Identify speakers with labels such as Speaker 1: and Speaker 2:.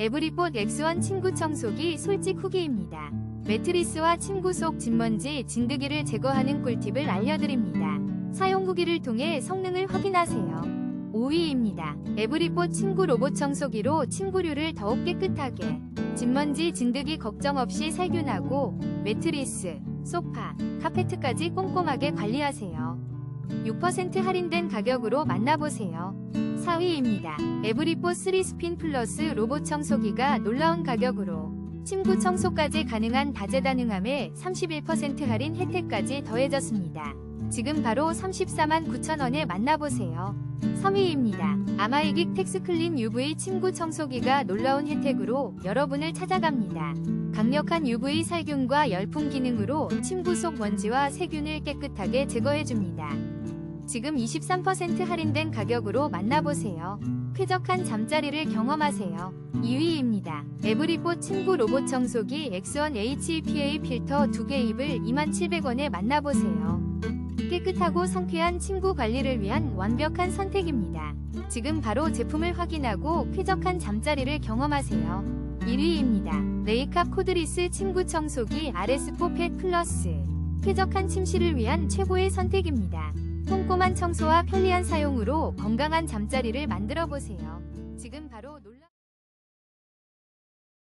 Speaker 1: 에브리봇 X1 침구 청소기 솔직 후기입니다. 매트리스와 침구 속 진먼지, 진드기를 제거하는 꿀팁을 알려드립니다. 사용 후기를 통해 성능을 확인하세요. 5위입니다. 에브리봇 침구 로봇 청소기로 침구류를 더욱 깨끗하게 진먼지, 진드기 걱정 없이 살균하고 매트리스, 소파, 카페트까지 꼼꼼하게 관리하세요. 6% 할인된 가격으로 만나보세요. 4위입니다. 에브리포 3스핀 플러스 로봇 청소기가 놀라운 가격으로 침구 청소까지 가능한 다재다능함에 31% 할인 혜택까지 더해졌습니다. 지금 바로 34만 9천원에 만나보세요. 3위입니다. 아마이긱 텍스클린 UV 침구 청소기가 놀라운 혜택으로 여러분을 찾아갑니다. 강력한 UV 살균과 열풍 기능으로 침구 속 먼지와 세균을 깨끗하게 제거해줍니다. 지금 23% 할인된 가격으로 만나보세요. 쾌적한 잠자리를 경험하세요. 2위입니다. 에브리포 침구 로봇 청소기 X1 HEPA 필터 2개 입을 2700원에 만나보세요. 깨끗하고 상쾌한 침구 관리를 위한 완벽한 선택입니다. 지금 바로 제품을 확인하고 쾌적한 잠자리를 경험하세요. 1위입니다. 레이캅 코드리스 침구 청소기 RS4 펫 플러스. 쾌적한 침실을 위한 최고의 선택입니다. 꼼꼼한 청소와 편리한 사용으로 건강한 잠자리를 만들어 보세요. 지금 바로 놀라